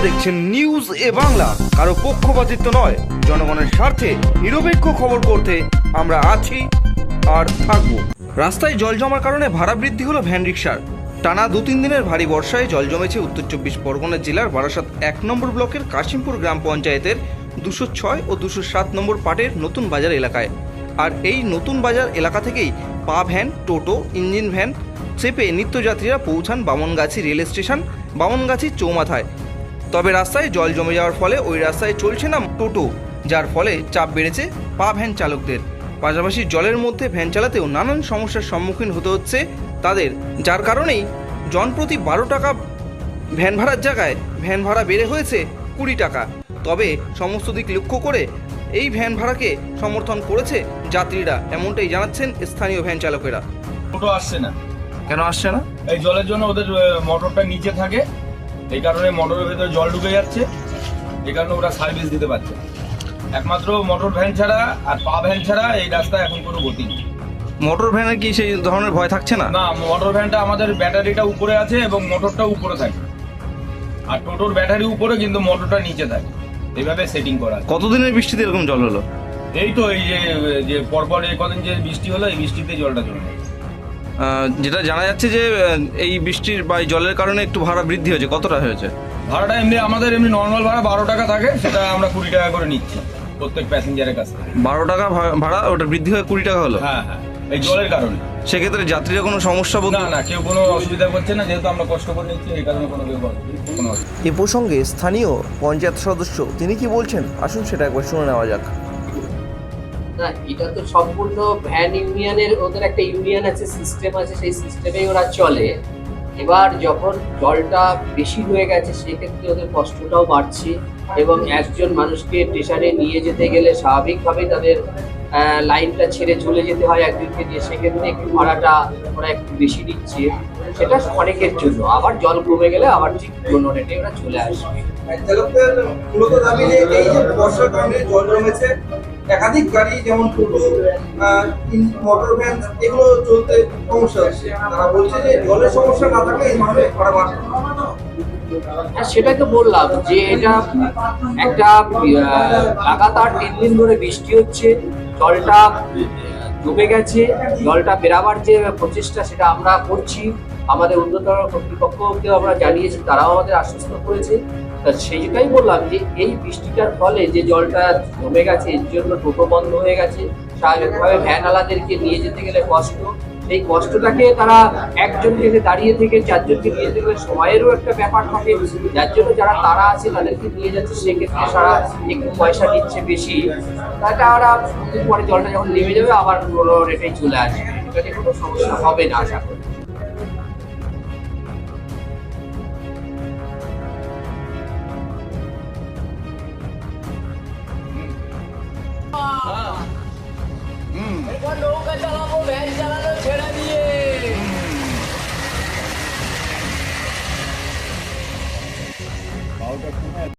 দেখছেন নিউজ এ বাংলা। কারও পক্ষপাতিত্ব নয়, জনগণের স্বার্থে নিরপেক্ষ খবর করতে আমরা আছি আর থাকব। রাস্তায় জল জমার কারণে ভাড়া বৃদ্ধি হলো ভ্যান রিক্সার। টানা দু তিন দিনের ভারী বর্ষায় জল জমেছে উত্তর চব্বিশ পরগনা জেলার বারাসাত এক নম্বর ব্লকের কাশিমপুর গ্রাম পঞ্চায়েতের দুশো ছয় ও দুশো সাত নম্বর পাটের নতুন বাজার এলাকায়। আর এই নতুন বাজার এলাকা থেকেই পা ভ্যান, টোটো, ইঞ্জিন ভ্যান চেপে নিত্যযাত্রীরা পৌঁছান বামনগাছি রেল স্টেশন, বামনগাছি চৌমাথায়। তবে রাস্তায় জল জমে যাওয়ার ফলে ওই রাস্তায় চলছে না টোটো যার ফলে চাপ বেড়েছে পা ভ্যান চালকদের। পাশাপাশি জলের মধ্যে ভ্যান চালাতেও নানান সমস্যার সম্মুখীন হতে হচ্ছে তাদের যার কারণেই জনপ্রতি বারো টাকা ভ্যান ভাড়ার জায়গায় ভ্যান ভাড়া বেড়ে হয়েছে কুড়ি টাকা। তবে সমস্ত দিক লক্ষ্য করে এই ভ্যান ভাড়াকে সমর্থন করেছে যাত্রীরা এমনটাই জানাচ্ছেন স্থানীয় ভ্যান চালকেরা। টোটো আসছে না। কেন আসছে না? এই জলের জন্য ওদের মোটরটা নিচে থাকে এই কারণে মোটরের ভেতরে জল ঢুকে যাচ্ছে। এই কারণে ওরা সার্ভিস দিতে পারছে একমাত্র মোটর ভ্যান ছাড়া আর পা ভ্যান ছাড়া এই রাস্তায় এখন কোনো গতি নেই। মোটর ভ্যানের কি সেই ধরনের ভয় থাকছে না? না মোটর ভ্যানটা আমাদের ব্যাটারিটা উপরে আছে এবং মোটরটা উপরে থাকে। আর টোটোর ব্যাটারি উপরে কিন্তু মোটরটা নিচে থাকে। এইভাবে সেটিং করা আছে। কতদিনের বৃষ্টিতে এরকম জল হলো? এই তো এই যে যে পরপর এই কদিন যে বৃষ্টি হলো এই বৃষ্টিতে জলটা চলে আহ, যেটা জানা যাচ্ছে যে এই বৃষ্টির বা এই জলের কারণে একটু ভাড়া বৃদ্ধি হয়েছে। কতটা হয়েছে? ভাড়াটা এমনি আমাদের এমনি নর্মাল ভাড়া বারো টাকা থাকে সেটা আমরা কুড়ি টাকা করে নিচ্ছি প্রত্যেক প্যাসেঞ্জারের কাছে বারো টাকা ভাড়া ওটা বৃদ্ধি হয়ে কুড়ি টাকা হলো? হ্যাঁ হ্যাঁ এই জলের কারণে। সেক্ষেত্রে যাত্রীরা কোনো সমস্যা বোধ না না কেউ কোনো অসুবিধা করছে না যেহেতু আমরা কষ্ট করে নিচ্ছি এই কারণে কোনো কেউ কোনো এ প্রসঙ্গে স্থানীয় পঞ্চায়েত সদস্য তিনি কি বলছেন? আসুন সেটা একবার শুনে নেওয়া যাক। না, এটা তো সম্পূর্ণ ভ্যান ইউনিয়নের, ওদের একটা ইউনিয়ন আছে, সিস্টেম আছে, সেই সিস্টেমেই ওরা চলে। এবার যখন জলটা বেশি হয়ে গেছে, সেক্ষেত্রে ওদের কষ্টটাও বাড়ছে এবং একজন মানুষকে স্টেশনে নিয়ে যেতে গেলে স্বাভাবিকভাবেই তাদের লাইনটা ছেড়ে চলে যেতে হয় একজনকে নিয়ে সেক্ষেত্রে একটু ভাড়াটা ওরা একটু বেশি দিচ্ছে সেটা অনেকের জন্য। আবার জল কমে গেলে আবার ঠিক অন্য রেটে ওরা চলে আসবে মূলত দাবি যে এই যে বর্ষার কারণে জল জমেছে একাধিক গাড়ি যেমন টোটো আহ, মোটর ভ্যান এগুলো চলতে সমস্যা হচ্ছে। তারা বলছে যে জলের সমস্যা না থাকলে এই ধরনের ভাড়া বাড়বে হ্যাঁ সেটাই তো বললাম যে এটা একটা লাগাতার তিন দিন ধরে বৃষ্টি হচ্ছে। জলটা ডুবে গেছে, দলটা বেরাবার যে প্রচেষ্টা সেটা আমরা করছি। আমাদের উন্নতর কর্তৃপক্ষকে আমরা জানিয়েছি, তারাও আমাদের আশ্বস্ত করেছে। তা সেইটাই বললাম যে এই বৃষ্টিটার ফলে যে জলটা জমে গেছে, এর জন্য টোটো বন্ধ হয়ে গেছে। স্বাভাবিকভাবে ভ্যানওয়ালাদেরকে নিয়ে যেতে গেলে কষ্ট। সেই কষ্টটাকে তারা একজনকে যে দাঁড়িয়ে থেকে চারজনকে নিয়ে যেতে গেলে সময়েরও একটা ব্যাপার থাকে। যার জন্য যারা তারা আছে তাদেরকে নিয়ে যাচ্ছে সেক্ষেত্রে সারা একটু পয়সা নিচ্ছে বেশি। দুদিন পরে জলটা যখন নেমে যাবে আবার পুরোনো রেটেই চলে আসবে। এটাতে কোনো সমস্যা হবে না আশা করি। নৌকা চালাবো